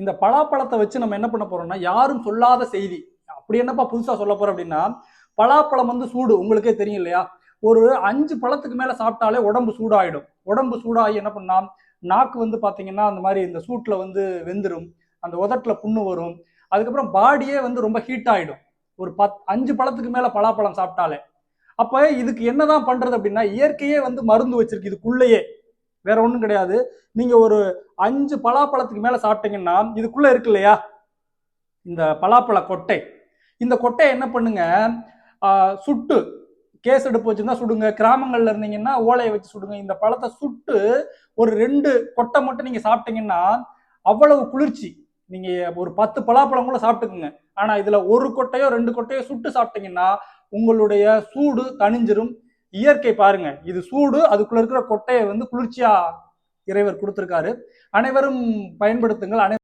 இந்த பலாப்பழத்தை வச்சு நம்ம என்ன பண்ண போறோம்னா யாரும் சொல்லாத செய்தி. அப்படி என்னப்பா புதுசா சொல்ல போறோம் அப்படின்னா பலாப்பழம் வந்து சூடு. உங்களுக்கே தெரியும் இல்லையா? ஒரு அஞ்சு பழத்துக்கு மேல சாப்பிட்டாலே உடம்பு சூடாயிடும். உடம்பு சூடாகி என்ன பண்ணா நாக்கு வந்து பாத்தீங்கன்னா அந்த மாதிரி இந்த சூட்ல வந்து வெந்துரும். அந்த உதட்டுல புண்ணு வரும். அதுக்கப்புறம் பாடியே வந்து ரொம்ப ஹீட் ஆயிடும். ஒரு பத் அஞ்சு பழத்துக்கு மேல பலாப்பழம் சாப்பிட்டாலே. அப்ப இதுக்கு என்னதான் பண்றது அப்படின்னா இயற்கையே வந்து மருந்து வச்சிருக்கு. இதுக்குள்ளேயே. வேற ஒன்றும் கிடையாது. நீங்க ஒரு அஞ்சு பலாப்பழத்துக்கு மேல சாப்பிட்டீங்கன்னா இதுக்குள்ள இருக்கு இல்லையா? இந்த பலாப்பழ கொட்டை. இந்த கொட்டையை என்ன பண்ணுங்க? சுட்டு கேஸ் எடுப்பு வச்சுருந்தா சுடுங்க. கிராமங்கள்ல இருந்தீங்கன்னா ஓலையை வச்சு சுடுங்க. இந்த பழத்தை சுட்டு ஒரு ரெண்டு கொட்டை மட்டும் நீங்க சாப்பிட்டீங்கன்னா அவ்வளவு குளிர்ச்சி. நீங்க ஒரு பத்து பலாப்பழம் கூட சாப்பிட்டுக்குங்க. ஆனா இதுல ஒரு கொட்டையோ ரெண்டு கொட்டையோ சுட்டு சாப்பிட்டீங்கன்னா உங்களுடைய சூடு தணிஞ்சிரும். இயற்கை பாருங்க. இது சூடு அதுக்குள்ள இருக்கிற கொட்டையை வந்து குளிர்ச்சியா இறைவர் கொடுத்திருக்காரு. அனைவரும் பயன்படுத்துங்கள். அனை